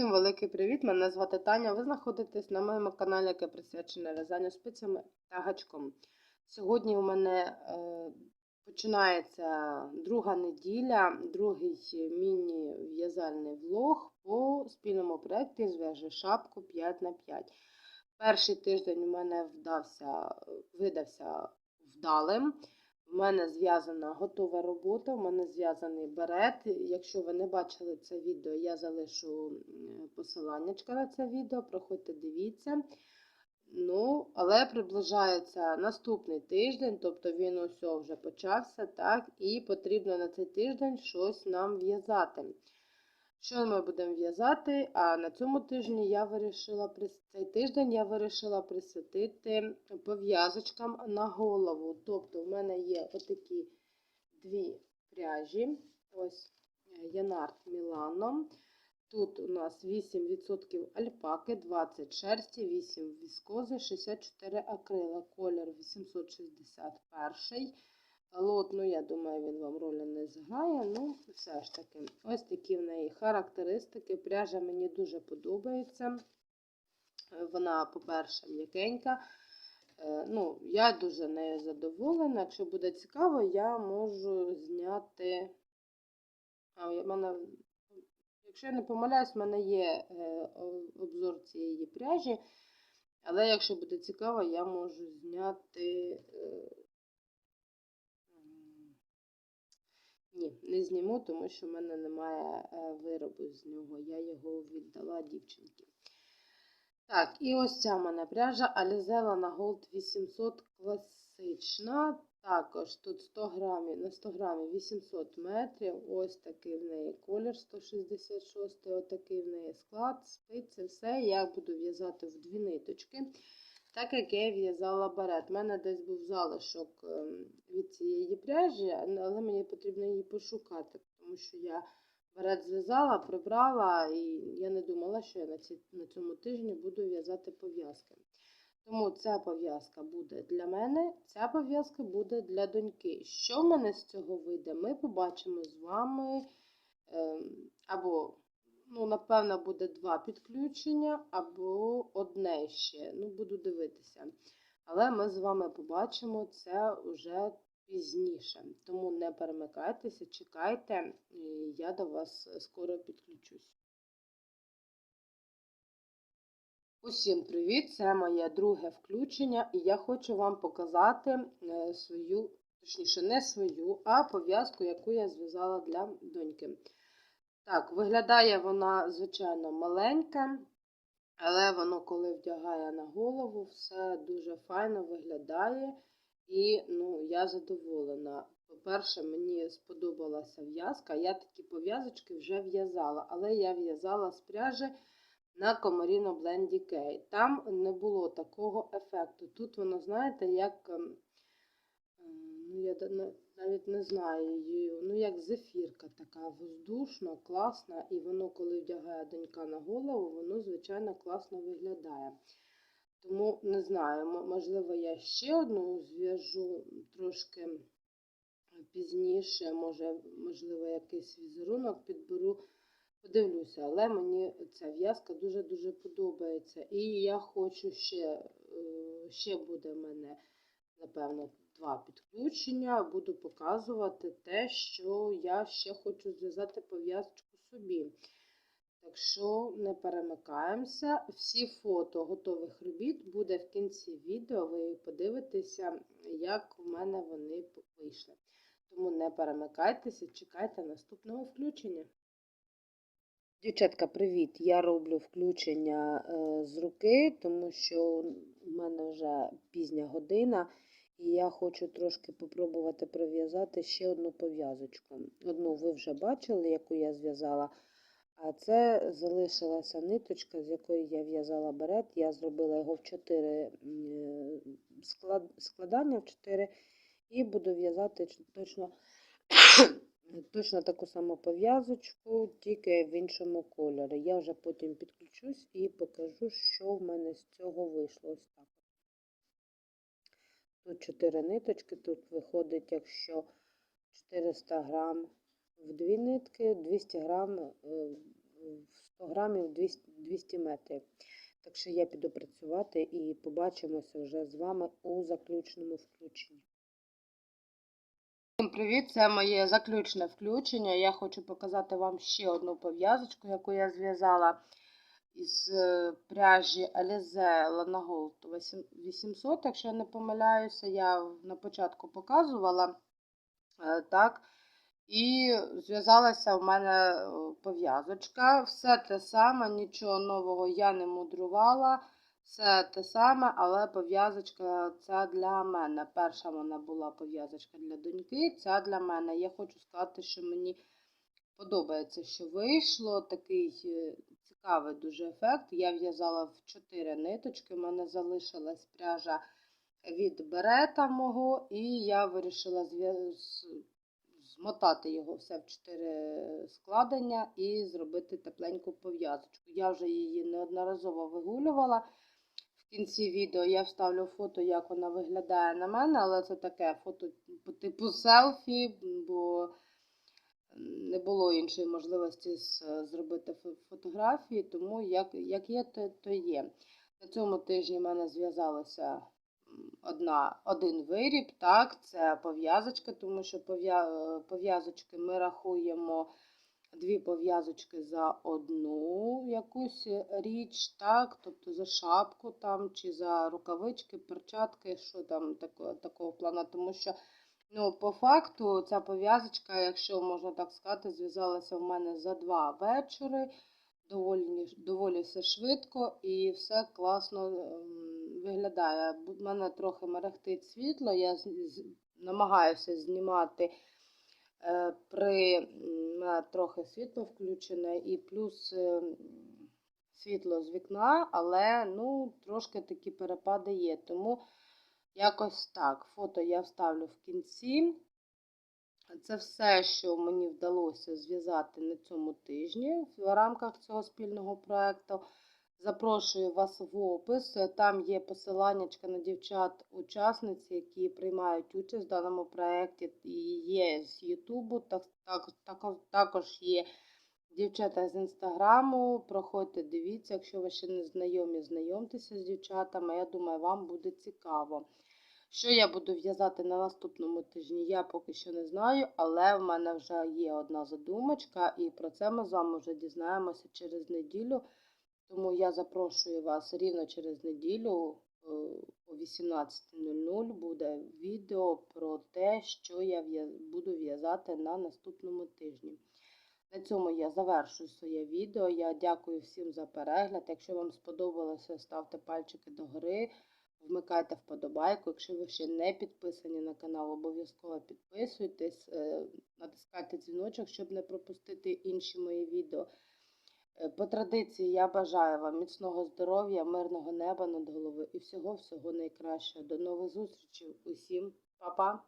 Усім великий привіт! Мене звати Таня. Ви знаходитесь на моєму каналі, яке присвячене в'язанню спицями та гачком. Сьогодні у мене е, починається друга неділя, другий міні-в'язальний влог по спільному проєкті Зв'яжи шапку 5 на 5 Перший тиждень у мене вдався, видався вдалим. У мене зв'язана готова робота, у мене зв'язаний берет. Якщо ви не бачили це відео, я залишу посилання на це відео, проходьте, дивіться. Ну, але приближається наступний тиждень, тобто він усе вже почався, так, і потрібно на цей тиждень щось нам в'язати. Що ми будемо в'язати? А на цьому тижні я вирішила цей тиждень я вирішила присвятити пов'язочкам на голову. Тобто в мене є отакі дві пряжі. Ось е, Янард Мілано. Тут у нас 8% альпаки, 20 шерсті, 8 віскози, 64 акрила, колір 861. Лот, ну я думаю, він вам ролі не зграє. Ну, все ж таки, ось такі в неї характеристики. Пряжа мені дуже подобається. Е, Вона, по-перше, м'якенька. Е, Ну, я дуже нею задоволена. Якщо буде цікаво, я можу зняти. А, у мене, якщо я не помиляюсь, в мене є е, обзор цієї пряжі. Але якщо буде цікаво, я можу зняти. Ні, не зніму, тому що в мене немає е, виробу з нього. Я його віддала дівчинці. Так, і ось ця в мене пряжа Alizella на Gold 800 класична. Також тут 100 грамів, на 100 грамів 800 метрів. Ось такий в неї колір 166, отакий в неї склад, спиці, все. Я буду в'язати в дві ниточки. Так як я в'язала барет. У мене десь був залишок ем, від цієї пряжі, але мені потрібно її пошукати, тому що я Берет зв'язала, прибрала, і я не думала, що я на, ці, на цьому тижні буду в'язати пов'язки. Тому ця пов'язка буде для мене, ця пов'язка буде для доньки. Що в мене з цього вийде, ми побачимо з вами. ем, або, ну, напевно, буде два підключення, або одне ще. Ну, буду дивитися. Але ми з вами побачимо це вже пізніше. Тому не перемикайтеся, чекайте, і я до вас скоро підключусь. Усім привіт! Це моє друге включення, і я хочу вам показати е, свою, точніше, не свою, а пов'язку, яку я зв'язала для доньки. Так, виглядає вона, звичайно, маленька, але воно, коли вдягає на голову, все дуже файно виглядає. І ну, я задоволена. По-перше, мені сподобалася в'язка. Я такі пов'язочки вже в'язала, але я в'язала з пряжі на Comorino Blend Decay. Там не було такого ефекту. Тут воно, знаєте, як, ем, ем, ну, я на- навіть не знаю її, ну, як зефірка така воздушна, класна, і воно, коли вдягає донька на голову, воно, звичайно, класно виглядає. Тому не знаю, можливо, я ще одну зв'яжу трошки пізніше, може, можливо, якийсь візерунок підберу, подивлюся, але мені ця в'язка дуже-дуже подобається. І я хочу ще, е, ще буде в мене, напевно, два підключення. Буду показувати те, що я ще хочу зв'язати пов'язочку собі. Так що не перемикаємося. Всі фото готових робіт буде в кінці відео. Ви подивитеся, як в мене вони вийшли. Тому не перемикайтеся, чекайте наступного включення. Дівчатка, привіт! Я роблю включення е, з руки, тому що у мене вже пізня година, і я хочу трошки попробувати пров'язати ще одну пов'язочку. Одну ви вже бачили, яку я зв'язала. А це залишилася ниточка, з якої я в'язала берет. Я зробила його в 4 склад... складання в 4 і буду в'язати точно, точно таку саму пов'язочку, тільки в іншому кольорі. Я вже потім підключусь і покажу, що в мене з цього вийшло. Ось так. Тут 4 ниточки, тут виходить, якщо 400 грам в дві нитки, 200 грам е, в 100 грамів 200, 200 метрів. Так що я піду працювати і побачимося вже з вами у заключному включенні. Привіт! Це моє заключне включення. Я хочу показати вам ще одну пов'язочку, яку я зв'язала із е, пряжі Alize Lana Gold 800, якщо я не помиляюся, я на початку показувала. Е, Так. І зв'язалася в мене е, пов'язочка. Все те саме, нічого нового я не мудрувала. Все те саме, але пов'язочка ця для мене. Перша вона була пов'язочка для доньки, ця для мене. Я хочу сказати, що мені подобається, що вийшло. Такий цікавий дуже ефект. Я в'язала в 4 ниточки, у мене залишилась пряжа від берета мого, і я вирішила змотати його все в 4 складення і зробити тепленьку пов'язочку. Я вже її неодноразово вигулювала. В кінці відео я вставлю фото, як вона виглядає на мене, але це таке фото по типу селфі, бо не було іншої можливості зробити фотографії, тому як, як є, то, то є. На цьому тижні в мене зв'язалося м, одна, один виріб, так, це пов'язочка, тому що пов'я- пов'язочки ми рахуємо дві пов'язочки за одну якусь річ, так, тобто за шапку там, чи за рукавички, перчатки, що там такого, такого плану, тому що Ну, по факту, ця пов'язочка, якщо можна так сказати, зв'язалася в мене за два вечори. Доволі, доволі все швидко і все класно ем, виглядає. У мене трохи мерехтить світло, я намагаюся знімати е, при мене трохи світло включене і плюс е, світло з вікна, але ну, трошки такі перепади є. Тому Якось так. Фото я вставлю в кінці. Це все, що мені вдалося зв'язати на цьому тижні в рамках цього спільного проєкту. Запрошую вас в опис. Там є посилання на дівчат-учасниць, які приймають участь в даному проєкті. І Є з Ютубу, так, так, також, також є дівчата з інстаграму. Проходьте, дивіться, якщо ви ще не знайомі, знайомтеся з дівчатами. Я думаю, вам буде цікаво. Що я буду в'язати на наступному тижні, я поки що не знаю, але в мене вже є одна задумочка, і про це ми з вами вже дізнаємося через неділю. Тому я запрошую вас рівно через неділю е, о 18.00 буде відео про те, що я буду в'язати на наступному тижні. На цьому я завершую своє відео. Я дякую всім за перегляд. Якщо вам сподобалося, ставте пальчики догори. Вмикайте вподобайку. Якщо ви ще не підписані на канал, обов'язково підписуйтесь, е, натискайте дзвіночок, щоб не пропустити інші мої відео. Е, По традиції я бажаю вам міцного здоров'я, мирного неба над головою і всього-всього найкращого. До нових зустрічей. Усім па-па!